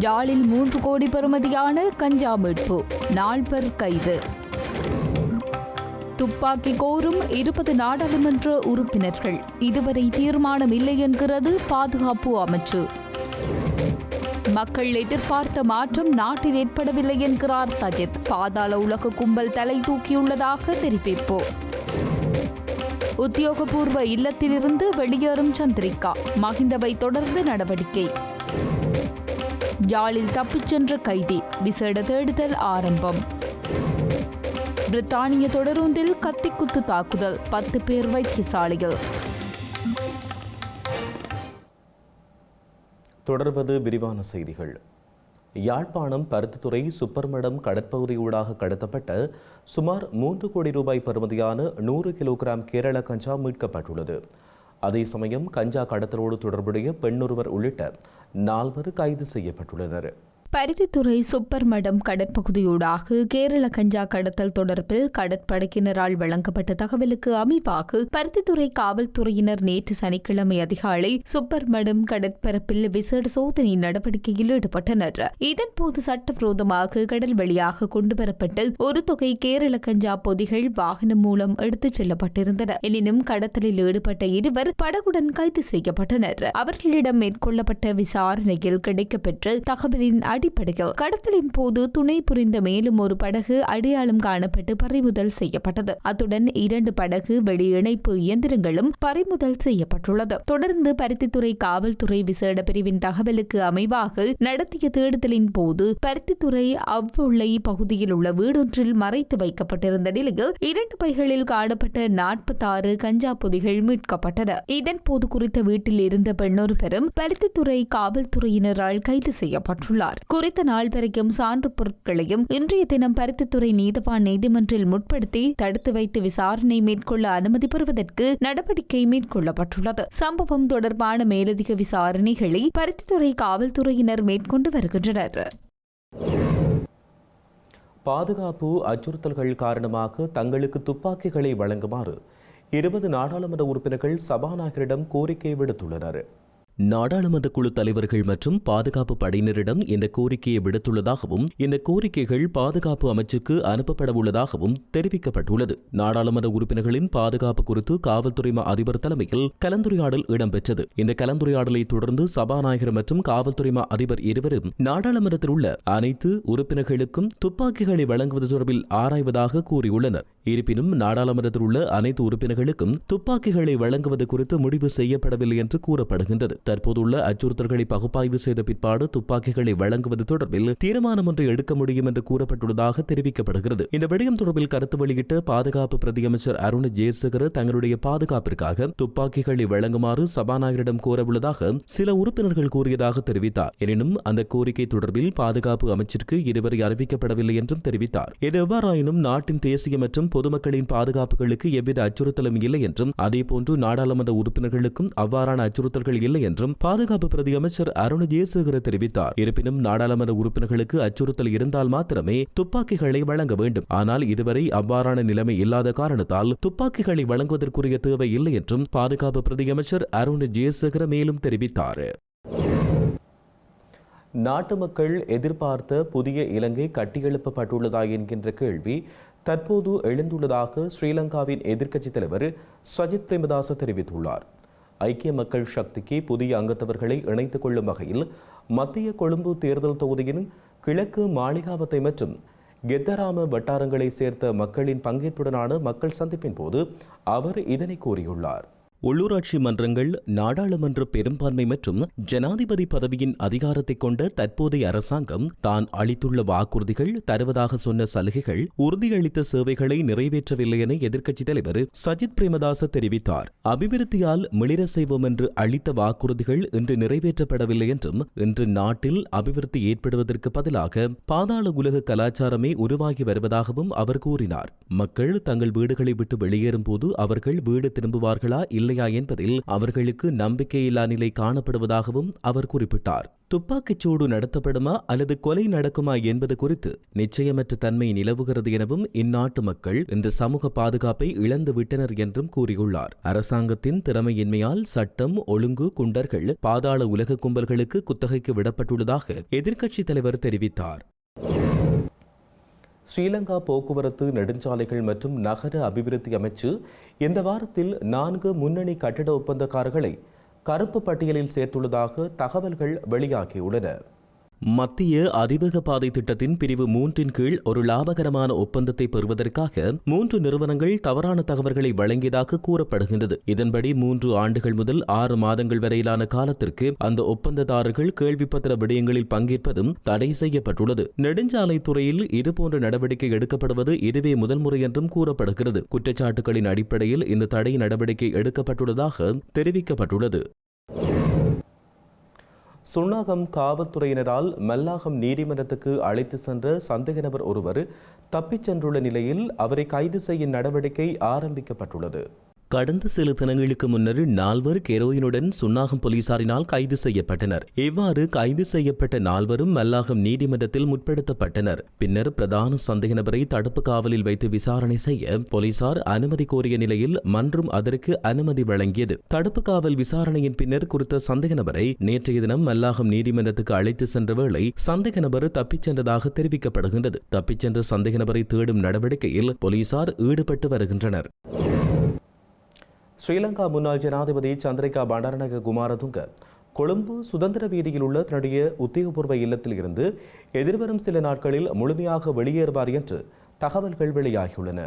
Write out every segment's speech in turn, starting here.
யாழில் மூன்று கோடி பெறுமதியான கஞ்சா மீட்பு. நால்வர் கைது. துப்பாக்கி கோரும் இருபது நாடாளுமன்ற உறுப்பினர்கள். இதுவரை தீர்மானம் இல்லை என்கிறது பாதுகாப்பு அமைச்சு. மக்கள் எதிர்பார்த்த மாற்றம் நாட்டில் ஏற்படவில்லை என்கிறார் சஜித். பாதாள உலக கும்பல் தலை தூக்கியுள்ளதாக தெரிவிப்பு. உத்தியோகபூர்வ இல்லத்திலிருந்து வெளியேறும் சந்திரிகா. மஹிந்தவை தொடர்ந்து நடவடிக்கை. யாழில் தப்பிச் சென்ற கைதி விசேட தேடுதல் ஆரம்பம். பிரித்தானிய தொடருந்தில் கத்திக்குத்து தாக்குதல் பத்து பேர் வைத்தியசாலையில். தொடர்வது விரிவான செய்திகள். யாழ்ப்பாணம் பருத்தித்துறை சுப்பர்மடம் கடற்பகுதியூடாக கடத்தப்பட்ட சுமார் மூன்று கோடி ரூபாய் பருமதியான நூறு கிலோகிராம் கேரள கஞ்சா மீட்கப்பட்டுள்ளது. அதே சமயம் கஞ்சா கடத்தலோடு தொடர்புடைய பெண்ணொருவர் உள்ளிட்ட நால்வர் கைது செய்யப்பட்டுள்ளனர். பருத்தித்துறை சுப்பர்மடம் கடற்பகுதியூடாக கேரள கஞ்சா கடத்தல் தொடர்பில் கடற்படையினரால் வழங்கப்பட்ட தகவலுக்கு அமைவாக பருத்தித்துறை காவல்துறையினர் நேற்று சனிக்கிழமை அதிகாலை சுப்பர்மடம் கடற்பரப்பில் விசேட சோதனை நடவடிக்கையில் ஈடுபட்டனர். இதன்போது சட்டவிரோதமாக கடல் வழியாக கொண்டுவரப்பட்ட ஒரு தொகை கேரள கஞ்சா பொதிகள் வாகனம் மூலம் எடுத்துச் செல்லப்பட்டிருந்தன. எனினும் கடத்தலில் ஈடுபட்ட இருவர் படகுடன் கைது செய்யப்பட்டனர். அவர்களிடம் மேற்கொள்ளப்பட்ட விசாரணையில் கிடைக்கப்பெற்ற தகவலின் அடிப்படையில் கடத்தலின் போது துணை புரிந்த மேலும் ஒரு படகு அடையாளம் காணப்பட்டு பறிமுதல் செய்யப்பட்டது. அத்துடன் இரண்டு படகு வெளி இணைப்பு இயந்திரங்களும் பறிமுதல் செய்யப்பட்டுள்ளது. தொடர்ந்து பருத்தித்துறை காவல்துறை விசேட பிரிவின் தகவலுக்கு அமைவாக நடத்திய தேடுதலின் போது பருத்தித்துறை அவ்வுள்ளை பகுதியில் உள்ள வீடொன்றில் மறைத்து வைக்கப்பட்டிருந்த நிலையில் இரண்டு பைகளில் காணப்பட்ட நாற்பத்தாறு கஞ்சா பொதிகள் மீட்கப்பட்டன. இதன் போது குறித்த வீட்டில் இருந்த பெண்ணொருவரும் பருத்தித்துறை காவல்துறையினரால் கைது செய்யப்பட்டுள்ளார். குறித்த நாள் வரைக்கும் சான்று பொருட்களையும் இன்றைய தினம் பருத்தித்துறை நீதவான் நீதிமன்றில் முற்படுத்தி தடுத்து வைத்து விசாரணை மேற்கொள்ள அனுமதி பெறுவதற்கு நடவடிக்கை மேற்கொள்ளப்பட்டுள்ளது. சம்பவம் தொடர்பான மேலதிக விசாரணைகளை பருத்தித்துறை காவல்துறையினர் மேற்கொண்டு வருகின்றனர். பாதுகாப்பு அச்சுறுத்தல்கள் காரணமாக தங்களுக்கு துப்பாக்கிகளை வழங்குமாறு இருபது நாடாளுமன்ற உறுப்பினர்கள் சபாநாயகரிடம் கோரிக்கை விடுத்துள்ளனர். நாடாளுமன்ற குழு தலைவர்கள் மற்றும் பாதுகாப்பு படையினரிடம் இந்த கோரிக்கையை விடுத்துள்ளதாகவும் இந்த கோரிக்கைகள் பாதுகாப்பு அமைச்சுக்கு அனுப்பப்பட உள்ளதாகவும் தெரிவிக்கப்பட்டுள்ளது. நாடாளுமன்ற உறுப்பினர்களின் பாதுகாப்பு குறித்து காவல்துறை அதிபர் தலைமையில் கலந்துரையாடல் இடம்பெற்றது. இந்த கலந்துரையாடலை தொடர்ந்து சபாநாயகர் மற்றும் காவல்துறை அதிபர் இருவரும் நாடாளுமன்றத்தில் உள்ள அனைத்து உறுப்பினர்களுக்கும் துப்பாக்கிகளை வழங்குவது தொடர்பில் ஆராய்வதாக கூறியுள்ளனர். இருப்பினும் நாடாளுமன்றத்தில் உள்ள அனைத்து உறுப்பினர்களுக்கும் துப்பாக்கிகளை வழங்குவது குறித்து முடிவு செய்யப்படவில்லை என்று கூறப்படுகின்றது. தற்போதுள்ள அச்சுறுத்தல்களை பகுப்பாய்வு செய்த பிற்பாடு துப்பாக்கிகளை வழங்குவது தொடர்பில் தீர்மானம் ஒன்றை எடுக்க முடியும் என்று கூறப்பட்டுள்ளதாக தெரிவிக்கப்படுகிறது. இந்த விடயம் தொடர்பில் கருத்து வெளியிட்ட பாதுகாப்பு பிரதியமைச்சர் அருண் ஜெயசேகர் தங்களுடைய பாதுகாப்பிற்காக துப்பாக்கிகளை வழங்குமாறு சபாநாயகரிடம் கோரவுள்ளதாக சில உறுப்பினர்கள் கூறியதாக தெரிவித்தார். எனினும் அந்த கோரிக்கை தொடர்பில் பாதுகாப்பு அமைச்சிற்கு இதுவரை அறிவிக்கப்படவில்லை என்றும் தெரிவித்தார். இது எவ்வாறாயினும் நாட்டின் தேசிய மற்றும் பொதுமக்களின் பாதுகாப்புகளுக்கு எவ்வித அச்சுறுத்தலும் இல்லை என்றும் அதேபோன்று நாடாளுமன்ற உறுப்பினர்களுக்கும் அவ்வாறான அச்சுறுத்தல்கள் இல்லை என்றும் பாதுகாப்பு பிரதி அமைச்சர் அருண் ஜெயசேகர தெரிவித்தார். இருப்பினும் நாடாளுமன்ற உறுப்பினர்களுக்கு அச்சுறுத்தல் இருந்தால் மாத்திரமே துப்பாக்கிகளை வழங்க வேண்டும். ஆனால் இதுவரை அவ்வாறான நிலைமை இல்லாத காரணத்தால் துப்பாக்கிகளை வழங்குவதற்குரிய தேவை இல்லை என்றும் பாதுகாப்பு பிரதி அமைச்சர் அருண் ஜெயசேகர மேலும் தெரிவித்தார். நாட்டு மக்கள் எதிர்பார்த்த புதிய இலங்கை கட்டியெழுப்பப்பட்டுள்ளதா என்கின்ற கேள்வி தற்போது எழுந்துள்ளதாக ஸ்ரீலங்காவின் எதிர்க்கட்சித் தலைவர் சஜித் பிரேமதாச தெரிவித்துள்ளார். ஐக்கிய மக்கள் சக்திக்கு புதிய அங்கத்தவர்களை இணைத்துக் கொள்ளும் வகையில் மத்திய கொழும்பு தேர்தல் தொகுதியின் கிழக்கு மாளிகாவத்தை மற்றும் கெத்தராம வட்டாரங்களை சேர்த்த மக்களின் பங்கேற்புடனான மக்கள் சந்திப்பின் போது அவர் இதனை கூறியுள்ளார். உள்ளூராட்சி மன்றங்கள் நாடாளுமன்ற பெரும்பான்மை மற்றும் ஜனாதிபதி பதவியின் அதிகாரத்தை கொண்ட தற்போதைய அரசாங்கம் தான் அளித்துள்ள வாக்குறுதிகள் தருவதாக சொன்ன சலுகைகள் உறுதியளித்த சேவைகளை நிறைவேற்றவில்லை என எதிர்க்கட்சித் தலைவர் சஜித் பிரேமதாச தெரிவித்தார். அபிவிருத்தியால் மிளிர செய்வோம் என்று அளித்த வாக்குறுதிகள் இன்று நிறைவேற்றப்படவில்லை என்றும் இன்று நாட்டில் அபிவிருத்தி ஏற்படுவதற்கு பதிலாக பாதாள உலக கலாச்சாரமே உருவாகி வருவதாகவும் அவர் கூறினார். மக்கள் தங்கள் வீடுகளை விட்டு வெளியேறும் போது அவர்கள் வீடு திரும்புவார்களா இல்லையா என்பதில் அவர்களுக்கு நம்பிக்கையில்லா நிலை காணப்படுவதாகவும் அவர் குறிப்பிட்டார். துப்பாக்கிச்சூடு நடத்தப்படுமா அல்லது கொலை நடக்குமா என்பது குறித்து நிச்சயமற்ற தன்மை நிலவுகிறது எனவும் இந்நாட்டு மக்கள் இன்று சமூக பாதுகாப்பை இழந்து விட்டனர் என்றும் கூறியுள்ளார். அரசாங்கத்தின் திறமையின்மையால் சட்டம் ஒழுங்கு குண்டர்கள் பாதாள உலக கும்பல்களுக்கு குத்தகைக்கு விடப்பட்டுள்ளதாக எதிர்க்கட்சித் தலைவர் தெரிவித்தார். ஸ்ரீலங்கா போக்குவரத்து நெடுஞ்சாலைகள் மற்றும் நகர அபிவிருத்தி அமைச்சு இந்த வாரத்தில் நான்கு முன்னணி கட்டிட ஒப்பந்தக்காரர்களை கருப்பு பட்டியலில் சேர்த்துள்ளதாக தகவல்கள் வெளியாகியுள்ளன. மத்திய அதிவேக பாதை திட்டத்தின் பிரிவு மூன்றின் கீழ் ஒரு லாபகரமான ஒப்பந்தத்தை பெறுவதற்காக மூன்று நிறுவனங்கள் தவறான தகவல்களை வழங்கியதாக கூறப்படுகின்றது. இதன்படி மூன்று ஆண்டுகள் முதல் ஆறு மாதங்கள் வரையிலான காலத்திற்கு அந்த ஒப்பந்ததாரர்கள் கேள்விப்பத்திர விடயங்களில் பங்கேற்பதும் தடை செய்யப்பட்டுள்ளது. நெடுஞ்சாலைத்துறையில் இதுபோன்ற நடவடிக்கை எடுக்கப்படுவது இதுவே முதல் முறை என்றும் கூறப்படுகிறது. குற்றச்சாட்டுகளின் அடிப்படையில் இந்த தடை நடவடிக்கை எடுக்கப்பட்டுள்ளதாக தெரிவிக்கப்பட்டுள்ளது. சுன்னாகம் காவல்துறையினரால் மல்லாகம் நீதிமன்றத்துக்கு அழைத்து சென்ற சந்தேக நபர் ஒருவர் தப்பிச் சென்றுள்ள நிலையில் அவரை கைது செய்யும் நடவடிக்கை ஆரம்பிக்கப்பட்டுள்ளது. கடந்த சில தினங்களுக்கு முன்னர் நால்வர் கெரோயினுடன் சுன்னாகம் போலீசாரினால் கைது செய்யப்பட்டனர். இவ்வாறு கைது செய்யப்பட்ட நால்வரும் மல்லாகம் நீதிமன்றத்தில் முற்படுத்தப்பட்டனர். பின்னர் பிரதான சந்தேக நபரை தடுப்பு காவலில் வைத்து விசாரணை செய்ய போலீசார் அனுமதி கோரிய நிலையில் மன்றும் அதற்கு அனுமதி வழங்கியது. தடுப்பு காவல் விசாரணையின் பின்னர் குறித்த சந்தேக நபரை நேற்றைய தினம் மல்லாகம் நீதிமன்றத்துக்கு அழைத்து சென்ற வேளை சந்தேக நபர் தப்பிச் சென்றதாக தெரிவிக்கப்படுகின்றது. தப்பிச் சென்ற சந்தேக நபரை தேடும் நடவடிக்கையில் போலீசார் ஈடுபட்டு வருகின்றனர். ஸ்ரீலங்கா முன்னாள் ஜனாதிபதி சந்திரிகா பண்டாரநாயக குமாரதுங்க கொழும்பு சுதந்திர வீதியில் உள்ள தன்னுடைய உத்தியோகபூர்வ இல்லத்தில் இருந்து எதிர்வரும் சில நாட்களில் முழுமையாக வெளியேறுவார் என்று தகவல்கள் வெளியாகியுள்ளன.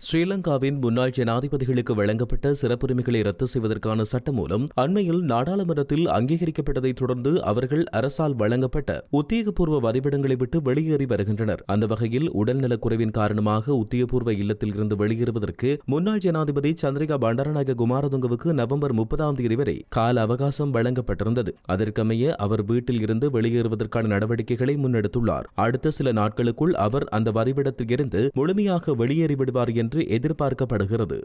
ஸ்ரீலங்காவின் முன்னாள் ஜனாதிபதிகளுக்கு வழங்கப்பட்ட சிறப்புரிமைகளை ரத்து செய்வதற்கான சட்ட மூலம் அண்மையில் நாடாளுமன்றத்தில் அங்கீகரிக்கப்பட்டதைத் தொடர்ந்து அவர்கள் அரசால் வழங்கப்பட்ட உத்தியோகபூர்வ வதிவிடங்களை விட்டு வெளியேறி வருகின்றனர். அந்த வகையில் உடல்நலக்குறைவின் காரணமாக உத்தியோகபூர்வ இல்லத்தில் இருந்து வெளியேறுவதற்கு முன்னாள் ஜனாதிபதி சந்திரிகா பண்டாரநாயக குமாரதுங்கவுக்கு நவம்பர் முப்பதாம் தேதி வரை கால அவகாசம் வழங்கப்பட்டிருந்தது. அதற்கமைய அவர் வீட்டில் இருந்து வெளியேறுவதற்கான நடவடிக்கைகளை முன்னெடுத்துள்ளார். அடுத்த சில நாட்களுக்குள் அவர் அந்த வதிவிடத்தில் இருந்து முழுமையாக வெளியேறிவிடுவார் என்று எதிர்பார்க்கப்படுகிறது.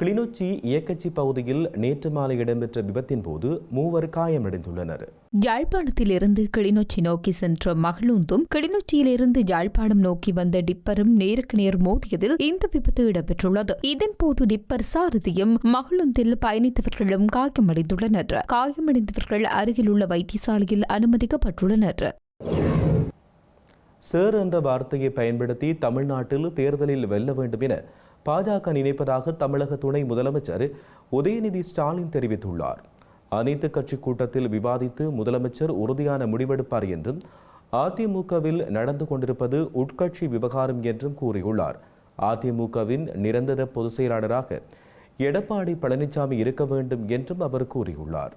கிளிநொச்சி இயக்கச்சி பகுதியில் நேற்று மாலை இடம்பெற்ற விபத்தின் போது மூவர் காயமடைந்துள்ளனர். யாழ்ப்பாணத்திலிருந்து கிளிநொச்சி நோக்கி சென்ற மகளூந்தும் கிளிநொச்சியிலிருந்து யாழ்ப்பாணம் நோக்கி வந்த டிப்பரும் நேருக்கு நேர் மோதியதில் இந்த விபத்து இடம்பெற்றுள்ளது. இதன்போது டிப்பர் சாரதியும் மகளுந்தில் பயணித்தவர்களும் காயமடைந்துள்ளனர். காயமடைந்தவர்கள் அருகில் உள்ள வைத்தியசாலையில் அனுமதிக்கப்பட்டுள்ளனர். சேர் என்ற வார்த்தையை பயன்படுத்தி தமிழ்நாட்டில் தேர்தலில் வெல்ல வேண்டும் என பாஜக நினைப்பதாக தமிழக துணை முதலமைச்சர் உதயநிதி ஸ்டாலின் தெரிவித்துள்ளார். அனைத்து கட்சி கூட்டத்தில் விவாதித்து முதலமைச்சர் உறுதியான முடிவெடுப்பார் என்றும் அதிமுகவில் நடந்து கொண்டிருப்பது உட்கட்சி விவகாரம் என்றும் கூறியுள்ளார். அதிமுகவின் நிரந்தர பொதுச் செயலாளராக எடப்பாடி பழனிசாமி இருக்க வேண்டும் என்றும் அவர் கூறியுள்ளார்.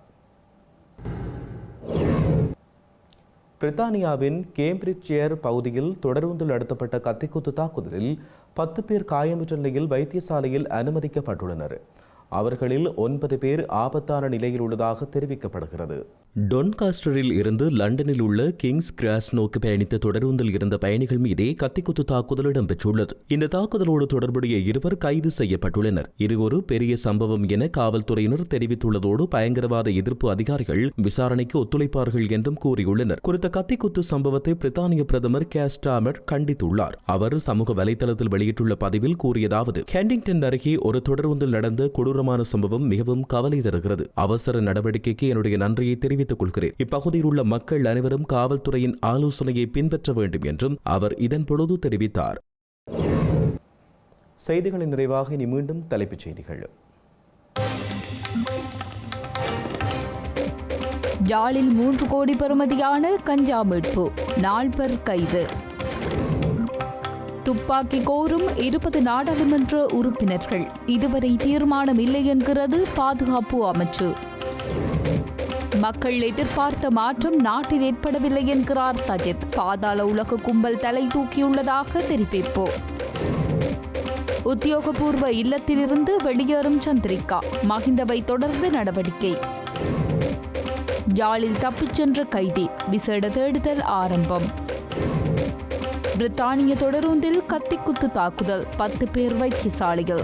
பிரித்தானியாவின் கேம்பிரிட்ஜியர் பகுதியில் தொடர்ந்து நடத்தப்பட்ட கத்திக்குத்து தாக்குதலில் பத்து பேர் காயமுற்ற நிலையில் வைத்தியசாலையில் அனுமதிக்கப்பட்டுள்ளனர். அவர்களில் ஒன்பது பேர் ஆபத்தான நிலையில் உள்ளதாக தெரிவிக்கப்படுகிறது. டொன்காஸ்டரில் இருந்து லண்டனில் உள்ள கிங்ஸ் கிராஸ் நோக்கி பயணித்த தொடருந்தில் இருந்த பயணிகள் மீதே கத்திக்குத்து தாக்குதல் இடம்பெற்றுள்ளது. இந்த தாக்குதலோடு தொடர்புடைய இருவர் கைது செய்யப்பட்டுள்ளனர். இது ஒரு பெரிய சம்பவம் என காவல்துறையினர் தெரிவித்துள்ளதோடு பயங்கரவாத எதிர்ப்பு அதிகாரிகள் விசாரணைக்கு ஒத்துழைப்பார்கள் என்றும் கூறியுள்ளனர். குறித்த கத்திக்குத்து சம்பவத்தை பிரித்தானிய பிரதமர் கேஸ்டாமர் கண்டித்துள்ளார். அவர் சமூக வலைதளத்தில் வெளியிட்டுள்ள பதிவில் கூறியதாவது ஹேண்டிங்டன் அருகே ஒரு தொடருந்தில் நடந்த கொடூரமான சம்பவம் மிகவும் கவலை தருகிறது. அவசர நடவடிக்கைக்கு என்னுடைய நன்றியை தெரிவித்து தெரிவித்துக் கொள்கிறேன். இப்பகுதியில் உள்ள மக்கள் அனைவரும் காவல்துறையின் ஆலோசனையை பின்பற்ற வேண்டும் என்றும் அவர் இதன் பொழுது தெரிவித்தார். செய்திகளின் நிறைவாக இனி மீண்டும் தலைப்புச் செய்திகள். யாழில் மூன்று கோடி பெறுமதியான கஞ்சா மீட்பு நால்வர் கைது. துப்பாக்கி கோரும் இருபது நாடாளுமன்ற உறுப்பினர்கள் இதுவரை தீர்மானம் இல்லை என்கிறது பாதுகாப்பு அமைச்சு. மக்கள் எதிர்பார்த்த மாற்றம் நாட்டில் ஏற்படவில்லை என்கிறார் சஜித். பாதாள உலக கும்பல் தலை தூக்கியுள்ளதாக தெரிவிப்பு. உத்தியோகபூர்வ இல்லத்திலிருந்து வெளியேறும் சந்திரிகா. மஹிந்தவை தொடர்ந்து நடவடிக்கை. யாழில் தப்பிச் சென்ற கைதி. விசேட தேடுதல் ஆரம்பம். பிரித்தானிய தொடருந்தில் கத்திக்குத்து தாக்குதல். பத்து பேர் வைத்தியசாலைகள்